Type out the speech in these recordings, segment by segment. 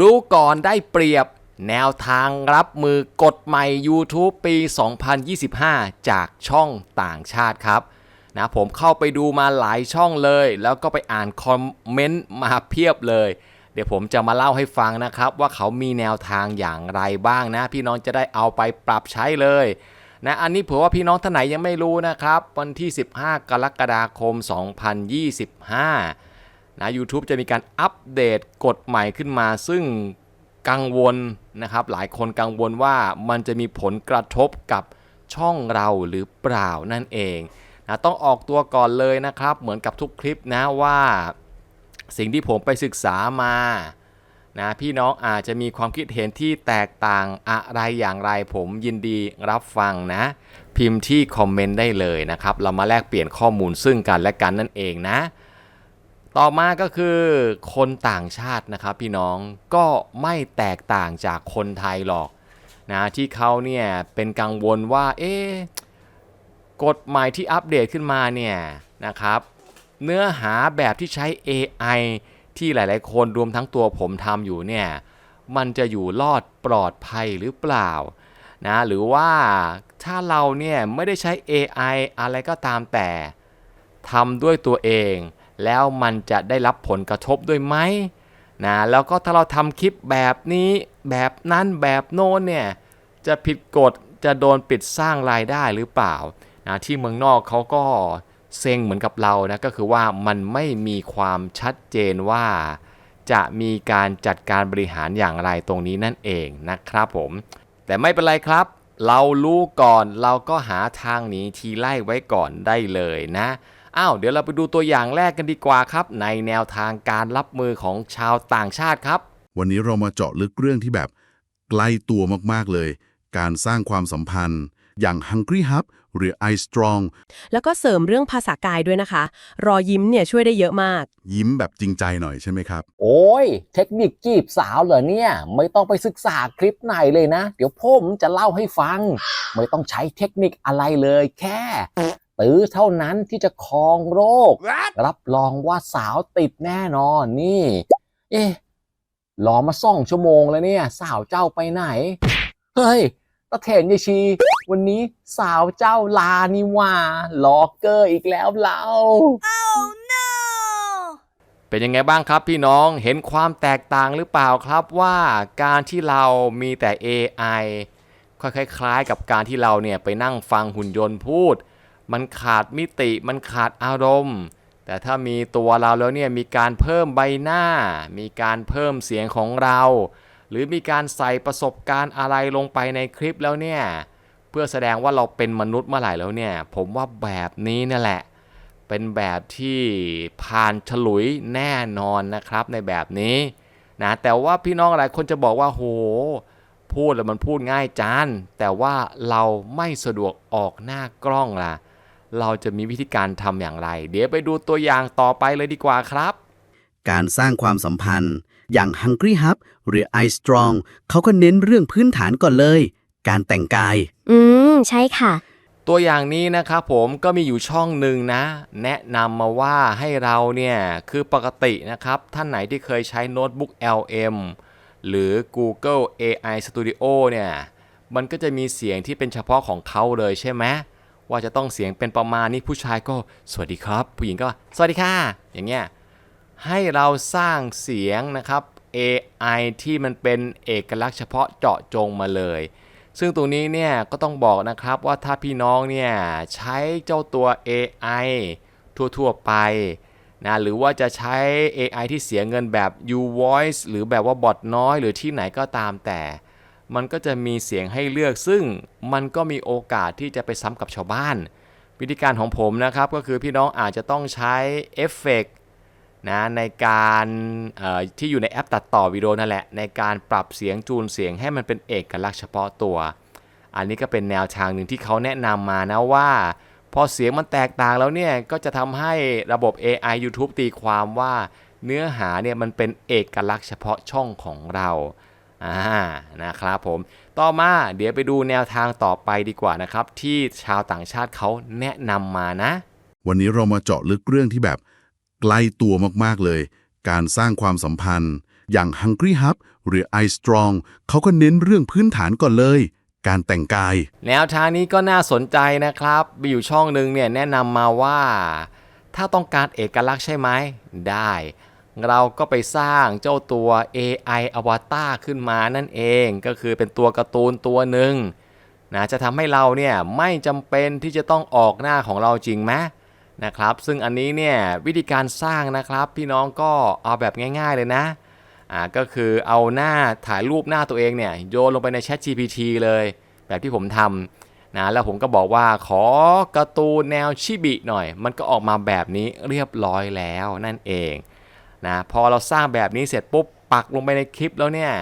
รู้ก่อนได้เปรียบแนวทางรับมือกฎใหม่ YouTube ปี 2025 จากช่องต่างชาติครับนะผมเข้าไปดูมาหลายช่องเลย แล้วก็ไปอ่านคอมเมนต์มาเพียบเลย เดี๋ยวผมจะมาเล่าให้ฟังนะครับ ว่าเขามีแนวทางอย่างไรบ้างนะ พี่น้องจะได้เอาไปปรับใช้เลยนะอันนี้เผื่อว่าพี่น้องท่านไหนยังไม่รู้นะครับ วันที่ 15 กรกฎาคม 2025 นะ YouTube จะมีการอัปเดตกฎใหม่ขึ้นมา ซึ่งกังวลนะครับ หลายคนกังวลว่ามันจะมีผลกระทบกับช่องเราหรือเปล่านั่นเองนะต้องออกตัวก่อนเลยนะครับ เหมือนกับทุกคลิปนะว่า สิ่งที่ผมไปศึกษามานะพี่น้องอาจจะมีความคิดเห็นที่แตกต่างอะไรอย่างไรผมยินดีรับฟังนะ พิมพ์ที่คอมเมนต์ได้เลยนะครับ เรามาแลกเปลี่ยนข้อมูลซึ่งกันและกันนั่นเองนะ ต่อมาก็คือคนต่างชาตินะครับพี่น้องก็ไม่แตกต่างจากคนไทยหรอกนะที่เขาเนี่ยเป็นกังวลว่าเอ๊กฎหมายที่อัปเดตขึ้นมาเนี่ยนะครับ เนื้อหาแบบที่ใช้ AI ที่หลาย ๆ คนรวมทั้งตัวผมทำอยู่เนี่ยมันจะอยู่รอดปลอดภัยหรือเปล่านะหรือว่าถ้าเราเนี่ยไม่ได้ใช้ AI อะไรก็ตามแต่ทำด้วยตัวเอง แล้วมันจะได้รับผลกระทบด้วยไหมนะแล้วก็ถ้าเราทำคลิปแบบนี้แบบนั้นแบบโน้นเนี่ยจะผิดกฎจะโดนปิดสร้างรายได้หรือเปล่านะที่เมืองนอกเขาก็เซ็งเหมือนกับเรานะก็คือว่ามันไม่มีความชัดเจนว่าจะมีการจัดการบริหารอย่างไรตรงนี้นั่นเองนะครับผม แต่ไม่เป็นไรครับ เรารู้ก่อนเราก็หาทางหนีทีไล่ไว้ก่อนได้เลยนะ อ้าวเดี๋ยวเราไปดูตัวอย่างแรกกันดีกว่าครับ ในแนวทางการรับมือของชาวต่างชาติครับ วันนี้เรามาเจาะลึกเรื่องที่แบบใกล้ตัวมากๆเลย การสร้างความสัมพันธ์ อย่าง Hungry Hub หรือ i Strong แล้วก็เสริมเรื่องภาษากายด้วยนะคะ รอยยิ้มเนี่ยช่วยได้เยอะมาก ยิ้มแบบจริงใจหน่อยใช่ไหมครับ โอ้ย เทคนิคจีบสาวเหรอเนี่ย ไม่ต้องไปศึกษาคลิปไหนเลยนะ เดี๋ยวผมจะเล่าให้ฟัง ไม่ต้องใช้เทคนิคอะไรเลยแค่ ตื้อเท่านั้นที่จะครองโรค รับรองว่าสาวติดแน่นอนนี่ เอ๊ะรอมาสองชั่วโมงแล้วเนี่ย สาวเจ้าไปไหน เฮ้ยตะเถนยายชี วันนี้สาวเจ้าลานี่หว่าล็อกเกอร์อีกแล้วเราเป็นยังไงบ้างครับพี่น้องเห็นความแตกต่างหรือเปล่าครับว่าการที่เรามีแต่ AI ค่อยๆคล้ายกับการที่เราเนี่ยไปนั่งฟังหุ่นยนต์พูด มันขาดมิติมันขาดอารมณ์ แต่ถ้ามีตัวเราแล้วเนี่ยมีการเพิ่มใบหน้า มีการเพิ่มเสียงของเรา หรือมีการใส่ประสบการณ์อะไรลงไปในคลิปแล้วเนี่ยเพื่อแสดงว่าเราเป็นมนุษย์เมื่อไหร่แล้วเนี่ย ผมว่าแบบนี้นั่นแหละ เป็นแบบที่ผ่านฉลุยแน่นอนนะครับในแบบนี้นะแต่ว่าพี่น้องหลายคนจะบอกว่าโหพูดแล้วมันพูดง่ายจานแต่ว่าเราไม่สะดวกออกหน้ากล้องล่ะ เราจะมีวิธีการทำอย่างไร เดี๋ยวไปดูตัวอย่างต่อไปเลยดีกว่าครับ การสร้างความสัมพันธ์ อย่าง Hungry Hub หรือ i Strong เขาก็เน้นเรื่องพื้นฐานก่อนเลย การแต่งกาย อืม ใช่ค่ะ ตัวอย่างนี้นะครับผมก็มีอยู่ช่องหนึ่งนะ แนะนำมาว่าให้เราเนี่ย คือปกตินะครับ ท่านไหนที่เคยใช้โน้ตบุ๊ก LM หรือ Google AI Studio เนี่ย มันก็จะมีเสียงที่เป็นเฉพาะของเขาเลยใช่ไหม ว่าจะต้องเสียงเป็นประมาณนี้ผู้ชายก็สวัสดีครับ ผู้หญิงก็สวัสดีค่ะ อย่างเงี้ยให้เราสร้างเสียงนะครับ AI ที่มันเป็นเอกลักษณ์เฉพาะเจาะจงมาเลย ซึ่งตรงนี้เนี่ยก็ต้องบอกนะครับว่าถ้าพี่น้องเนี่ยใช้เจ้าตัว AI ทั่วๆไปนะหรือว่าจะใช้ AI ที่เสียเงินแบบ U Voice หรือแบบว่าบอทน้อย หรือที่ไหนก็ตามแต่ มันก็จะมีเสียงให้เลือกซึ่งมันก็มีโอกาสที่จะไปซ้ำกับชาวบ้าน วิธีการของผมนะครับก็คือพี่น้องอาจจะต้องใช้เอฟเฟกต์นะในการที่อยู่ในแอปตัดต่อวิดีโอนั่นแหละ ในการปรับเสียงจูนเสียงให้มันเป็นเอกลักษณ์เฉพาะตัว อันนี้ก็เป็นแนวทางหนึ่งที่เขาแนะนำมานะว่า พอเสียงมันแตกต่างแล้วเนี่ย ก็จะทำให้ระบบ AI YouTube ตีความว่าเนื้อหาเนี่ยมันเป็นเอกลักษณ์เฉพาะช่องของเรา อ่านะครับผมต่อมาเดี๋ยวไปดูแนวทางต่อไปดีกว่านะครับ ที่ชาวต่างชาติเขาแนะนำมานะ วันนี้เรามาเจาะลึกเรื่องที่แบบใกล้ตัวมากๆเลย การสร้างความสัมพันธ์ อย่าง Hungry Hub หรือ iStrong เขาก็เน้นเรื่องพื้นฐานก่อนเลย การแต่งกาย แนวทางนี้ก็น่าสนใจนะครับมีอยู่ช่องหนึ่งเนี่ยแนะนำมาว่า ถ้าต้องการเอกลักษณ์ใช่ไหมได้ เราก็ไปสร้างเจ้าตัว AI Avatar ขึ้นมานั่นเองก็คือเป็นตัวการ์ตูนตัวหนึ่งนะจะทำให้เราเนี่ยไม่จำเป็นที่จะต้องออกหน้าของเราจริงไหมนะครับ ซึ่งอันนี้เนี่ยวิธีการสร้างนะครับ พี่น้องก็เอาแบบง่ายๆเลยนะอ่าก็คือเอาหน้าถ่ายรูปหน้าตัวเองเนี่ยโยนลงไปใน Chat GPT เลย แบบที่ผมทำนะแล้วผมก็บอกว่าขอการ์ตูนแนวชิบิหน่อย มันก็ออกมาแบบนี้เรียบร้อยแล้วนั่นเอง นะพอเราสร้างแบบนี้เสร็จปุ๊บปักลงไปในคลิปแล้วเนี่ย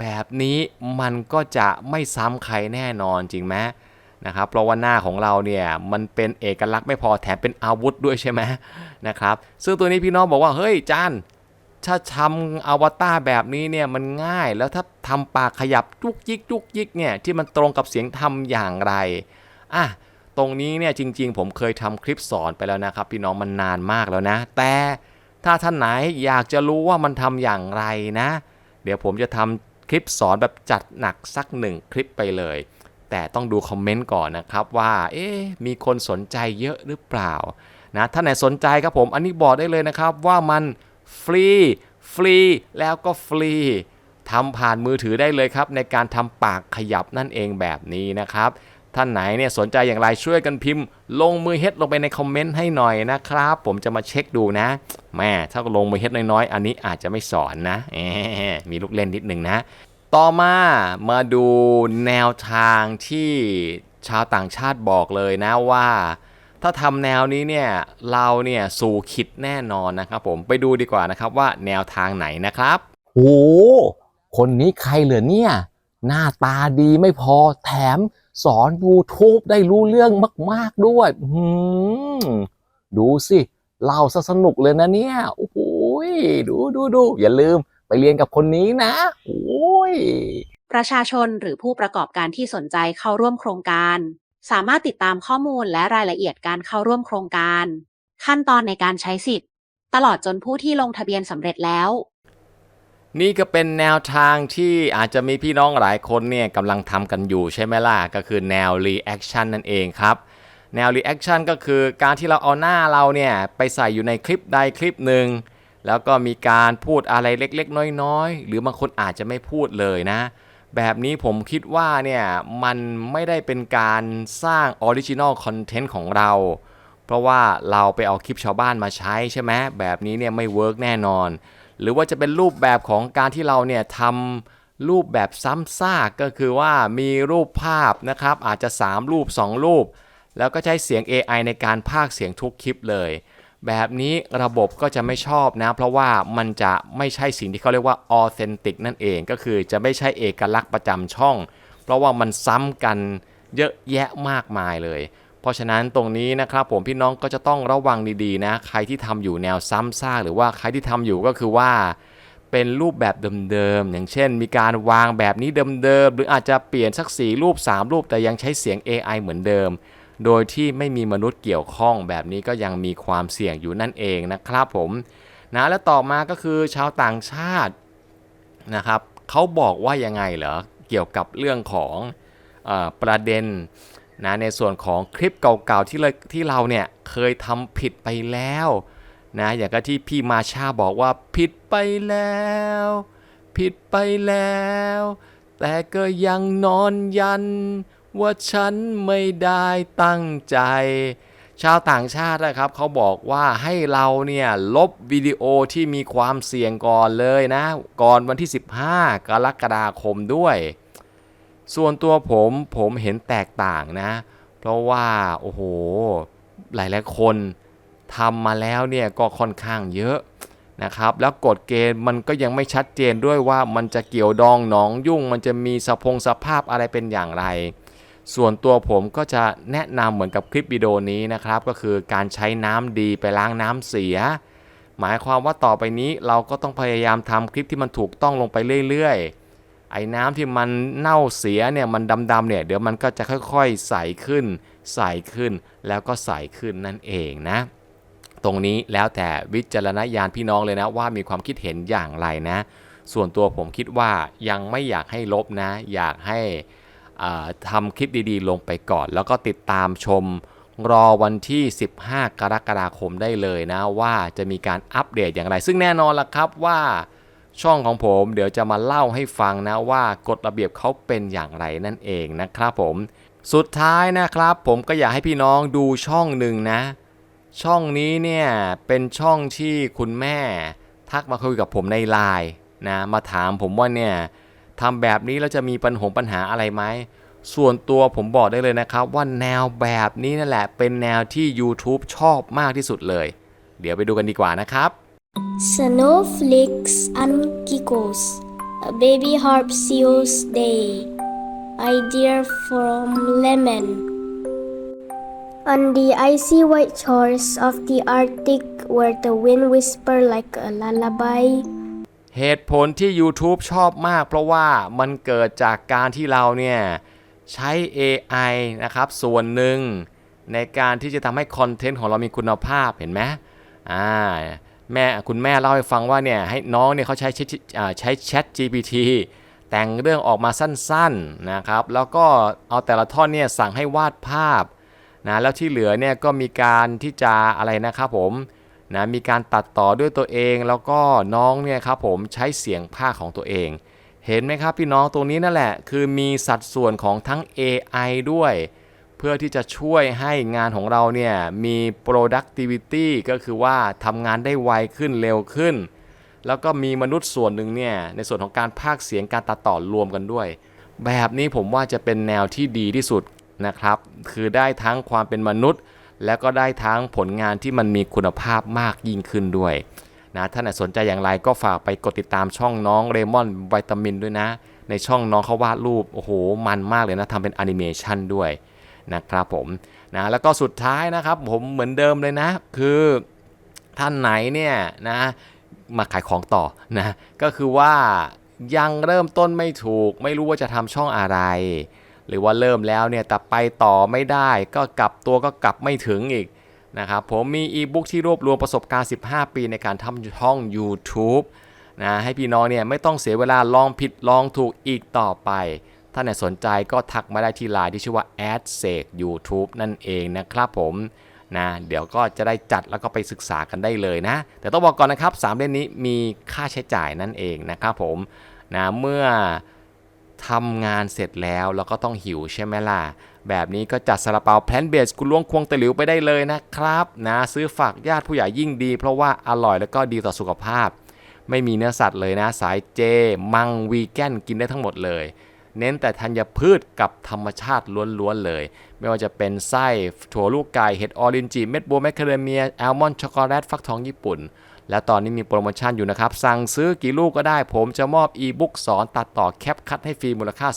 แบบนี้มันก็จะไม่ซ้ำใครแน่นอนจริงไหมนะครับเพราะว่าหน้าของเราเนี่ยมันเป็นเอกลักษณ์ไม่พอแถมเป็นอาวุธด้วยใช่ไหมนะครับซึ่งตัวนี้พี่น้องบอกว่าเฮ้ยจานถ้าทำอวตารแบบนี้เนี่ยมันง่ายแล้วถ้าทำปากขยับจุกยิกจุกยิกเนี่ยที่มันตรงกับเสียงทำอย่างไรอะตรงนี้เนี่ยจริง ๆ ผมเคยทำคลิปสอนไปแล้วนะครับ พี่น้องมันนานมากแล้วนะ แต่ ถ้าท่านไหนอยากจะรู้ว่ามันทำอย่างไรนะ เดี๋ยวผมจะทำคลิปสอนแบบจัดหนักสักหนึ่งคลิปไปเลย แต่ต้องดูคอมเมนต์ก่อนนะครับว่าเอ๊ะมีคนสนใจเยอะหรือเปล่านะถ้านไหนสนใจครับผมอันนี้บอกได้เลยนะครับว่ามันฟรีฟรีแล้วก็ฟรีทำผ่านมือถือได้เลยครับ ในการทำปากขยับนั่นเองแบบนี้นะครับ ท่านไหนเนี่ยสนใจอย่างไรช่วยกันพิมพ์ ลงมือเฮ็ดลงไปในคอมเมนต์ให้หน่อยนะครับ ผมจะมาเช็คดูนะแม่ถ้าลงมือเฮ็ดน้อยๆ อันนี้อาจจะไม่สอนนะมีลูกเล่นนิดหนึ่งนะ ต่อมามาดูแนวทางที่ชาวต่างชาติบอกเลยนะว่า ถ้าทำแนวนี้เนี่ยเราเนี่ยสู่ขิดแน่นอนนะครับผมไปดูดีกว่านะครับว่าแนวทางไหนนะครับโหคนนี้ใครเหรอเนี่ย หน้าตาดีไม่พอแถมสอน YouTube ได้รู้เรื่องมาก ๆ ด้วยดูสิเล่าซะสนุกเลยนะเนี่ย โอ้โหยดูดูดูอย่าลืมไปเรียนกับคนนี้นะ โอ้ย ประชาชนหรือผู้ประกอบการที่สนใจเข้าร่วมโครงการ สามารถติดตามข้อมูลและรายละเอียดการเข้าร่วมโครงการ ขั้นตอนในการใช้สิทธิ์ ตลอดจนผู้ที่ลงทะเบียนสำเร็จแล้ว นี่ก็เป็นแนวทางที่อาจจะมีพี่น้องหลายคนเนี่ยกำลังทำกันอยู่ใช่ไหมล่ะ ก็คือแนว reaction นั่นเองครับ แนว reaction ก็คือการที่เราเอาหน้าเราเนี่ยไปใส่อยู่ในคลิปใดคลิปหนึ่ง แล้วก็มีการพูดอะไรเล็กๆ น้อยๆ หรือบางคนอาจจะไม่พูดเลยนะ แบบนี้ผมคิดว่าเนี่ยมันไม่ได้เป็นการสร้าง original content ของเรา เพราะว่าเราไปเอาคลิปชาวบ้านมาใช้ใช่ไหมแบบนี้เนี่ยไม่เวิร์กแน่นอน หรือว่าจะเป็นรูปแบบของการที่เราเนี่ยทำรูปแบบซ้ำซากก็คือว่ามีรูปภาพนะครับ อาจจะ 3 รูป 2 รูป แล้วก็ใช้เสียง AI ในการพากเสียงทุกคลิปเลย แบบนี้ระบบก็จะไม่ชอบนะ เพราะว่ามันจะไม่ใช่สิ่งที่เขาเรียกว่า authentic นั่นเองก็คือจะไม่ใช่เอกลักษณ์ประจำช่อง เพราะว่ามันซ้ำกันเยอะแยะมากมายเลย เพราะฉะนั้นตรงนี้นะครับผมพี่น้องก็จะต้องระวังดีๆนะ ใครที่ทำอยู่แนวซ้ำซากหรือว่าใครที่ทำอยู่ก็คือว่าเป็นรูปแบบเดิมๆ อย่างเช่น มีการวางแบบนี้เดิมๆ หรืออาจจะเปลี่ยนสัก 4 รูป 3 รูปแต่ยังใช้เสียง AI เหมือนเดิม โดยที่ไม่มีมนุษย์เกี่ยวข้องแบบนี้ก็ยังมีความเสี่ยงอยู่นั่นเองนะครับผมนะและต่อมาก็คือชาวต่างชาตินะครับเขาบอกว่ายังไงเหรอเกี่ยวกับเรื่องของอประเด็น นะในส่วนของคลิปเก่าๆที่เราที่เราเนี่ยเคยทำผิดไปแล้วนะอย่างก็ที่พี่มาชาบอกว่าผิดไปแล้ว ผิดไปแล้ว แต่ก็ยังนอนยัน ว่าฉันไม่ได้ตั้งใจ ชาวต่างชาตินะครับเขาบอกว่าให้เราเนี่ยลบวิดีโอที่มีความเสี่ยงก่อนเลยนะ ก่อนวันที่ 15 กรกฎาคมด้วย ส่วนตัวผมผมเห็นแตกต่างนะ เพราะว่าโอ้โหหลายๆคนทำมาแล้วเนี่ยก็ค่อนข้างเยอะนะครับ แล้วกฎเกณฑ์มันก็ยังไม่ชัดเจนด้วยว่ามันจะเกี่ยวดองหนองยุ่ง มันจะมีสภงสภาพอะไรเป็นอย่างไร ส่วนตัวผมก็จะแนะนำเหมือนกับคลิปวิดีโอนี้นะครับ ก็คือการใช้น้ำดีไปล้างน้ำเสีย หมายความว่าต่อไปนี้เราก็ต้องพยายามทำคลิปที่มันถูกต้องลงไปเรื่อยๆ ไอ้น้ำที่มันเน่าเสียเนี่ยมันดำๆเนี่ยเดี๋ยวมันก็จะค่อยๆใสขึ้น ใสขึ้นแล้วก็ใสขึ้นนั่นเองนะ ตรงนี้แล้วแต่วิจารณญาณพี่น้องเลยนะว่ามีความคิดเห็นอย่างไรนะ ส่วนตัวผมคิดว่ายังไม่อยากให้ลบนะ อยากให้ทำคลิปดีๆ ลงไปก่อน แล้วก็ติดตามชมรอวันที่ 15 กรกฎาคมได้เลยนะ ว่าจะมีการอัปเดตอย่างไร ซึ่งแน่นอนละครับว่า ช่องของผมเดี๋ยวจะมาเล่าให้ฟังนะว่ากฎระเบียบเขาเป็นอย่างไรนั่นเองนะครับผม สุดท้ายนะครับ ผมก็อยากให้พี่น้องดูช่องหนึ่งนะ ช่องนี้เนี่ยเป็นช่องที่คุณแม่ ทักมาคุยกับผมในไลน์นะมาถามผมว่าเนี่ยทำแบบนี้แล้วจะมีปัญหาปัญหาอะไรไหมส่วนตัวผมบอกได้เลยนะครับ ว่าแนวแบบนี้นั่นแหละเป็นแนวที่ YouTube ชอบมากที่สุดเลย เดี๋ยวไปดูกันดีกว่านะครับ Snowflakes and Kikos, a baby harp seals day. Idea from Lemon. On the icy white shores of the Arctic, where the wind whisper like a lullaby, เหตุผลที่ YouTube ชอบมาก เพราะว่ามันเกิดจากการที่เราเนี่ยใช้ AI นะครับ ส่วนหนึ่งในการที่จะทำให้คอนเทนต์ของเรามีคุณภาพเห็นไหมอ่า แม่คุณแม่เล่าให้ฟังว่าเนี่ยให้น้องเนี่ยเขาใช้ใช้อ่าใช้ Chat GPT แต่งเรื่องออกมาสั้นๆนะครับแล้วก็เอาแต่ละท่อนเนี่ยสั่งให้วาดภาพนะแล้วที่เหลือเนี่ยก็มีการที่จะอะไรนะครับผมนะมีการตัดต่อด้วยตัวเองแล้วก็น้องเนี่ยครับผมใช้เสียงภาคของตัวเอง เห็นไหมครับพี่น้องตรงนี้นั่นแหละ คือมีสัดส่วนของทั้ง AI ด้วย เพื่อที่จะช่วยให้งานของเราเนี่ยมี productivity ก็คือว่าทำงานได้ไวขึ้นเร็วขึ้น แล้วก็มีมนุษย์ส่วนหนึ่งเนี่ยในส่วนของการพากเสียงการตัดต่อรวมกันด้วย แบบนี้ผมว่าจะเป็นแนวที่ดีที่สุดนะครับ คือได้ทั้งความเป็นมนุษย์ แล้วก็ได้ทั้งผลงานที่มันมีคุณภาพมากยิ่งขึ้นด้วยนะถ้าไหนสนใจอย่างไรก็ฝากไปกดติดตามช่องน้องเรมอนวิตามินด้วยนะ ในช่องน้องเขาวาดรูป โอ้โห มันมากเลยนะทำเป็นแอนิเมชันด้วย นะครับผมนะแล้วก็สุดท้ายนะครับผมเหมือนเดิมเลยนะ คือท่านไหนเนี่ยนะมาขายของต่อนะก็คือว่ายังเริ่มต้นไม่ถูก ไม่รู้ว่าจะทำช่องอะไร หรือว่าเริ่มแล้วเนี่ยแต่ไปต่อไม่ได้ ก็กลับตัวก็กลับไม่ถึงอีกนะครับผมมีอีบุ๊กที่รวบรวมประสบการณ์ 15 ปีในการทำช่อง YouTube นะให้พี่น้องเนี่ยไม่ต้องเสียเวลาลองผิดลองถูกอีกต่อไป ถ้าไหนสนใจก็ทักมาได้ที่ไลน์ที่ชื่อว่า ad s a k YouTube นั่นเองนะครับผมนะเดี๋ยวก็จะได้จัดแล้วก็ไปศึกษากันได้เลยนะ แต่ต้องบอกก่อนนะครับ 3เล่มนี้มีค่าใช้จ่ายนั่นเองนะครับผมนะเมื่อทำงานเสร็จแล้วเราก็ต้องหิวใช่ไหมล่ะ แบบนี้ก็จัดซาลาเปาแพลนเบสกุล้วงควงตะหลิวไปได้เลยนะครับนะซื้อฝากญาติผู้ใหญ่ยิ่งดี เพราะว่าอร่อยแล้วก็ดีต่อสุขภาพ ไม่มีเนื้อสัตว์เลยนะ สายเจ มังวีแกนกินได้ทั้งหมดเลย เน้นแต่ธัญพืชกับธรรมชาติล้วนๆเลย ไม่ว่าจะเป็นไส้ถั่วลูกไก่เห็ดออรินจิเม็ดบัวแมคคาเดเมียแอลมอนด์ช็อกโกแลตฟักทองญี่ปุ่น และตอนนี้มีโปรโมชั่นอยู่นะครับ สั่งซื้อกี่ลูกก็ได้ ผมจะมอบอีบุ๊กสอนตัดต่อแคปคัดให้ฟรีมูลค่า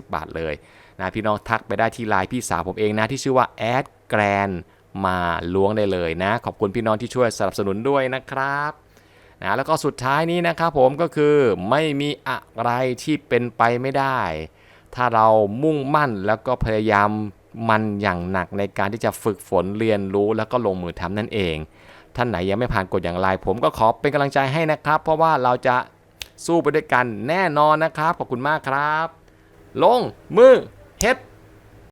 490 บาทเลยนะพี่น้องทักไปได้ที่ไลน์พี่สาวผมเองนะที่ชื่อว่าแอดแกรนมาล้วงได้เลยนะ ขอบคุณพี่น้องที่ช่วยสนับสนุนด้วยนะครับ นะแล้วก็สุดท้ายนี้นะครับผมก็คือไม่มีอะไรที่เป็นไปไม่ได้ ถ้าเรามุ่งมั่นแล้วก็พยายามมันอย่างหนักในการที่จะฝึกฝนเรียนรู้แล้วก็ลงมือทำนั่นเอง ท่านไหนยังไม่ผ่านกฎอย่างไร ผมก็ขอเป็นกำลังใจให้นะครับ เพราะว่าเราจะสู้ไปด้วยกันแน่นอนนะครับขอบคุณมากครับ ลงมือเฮ็ด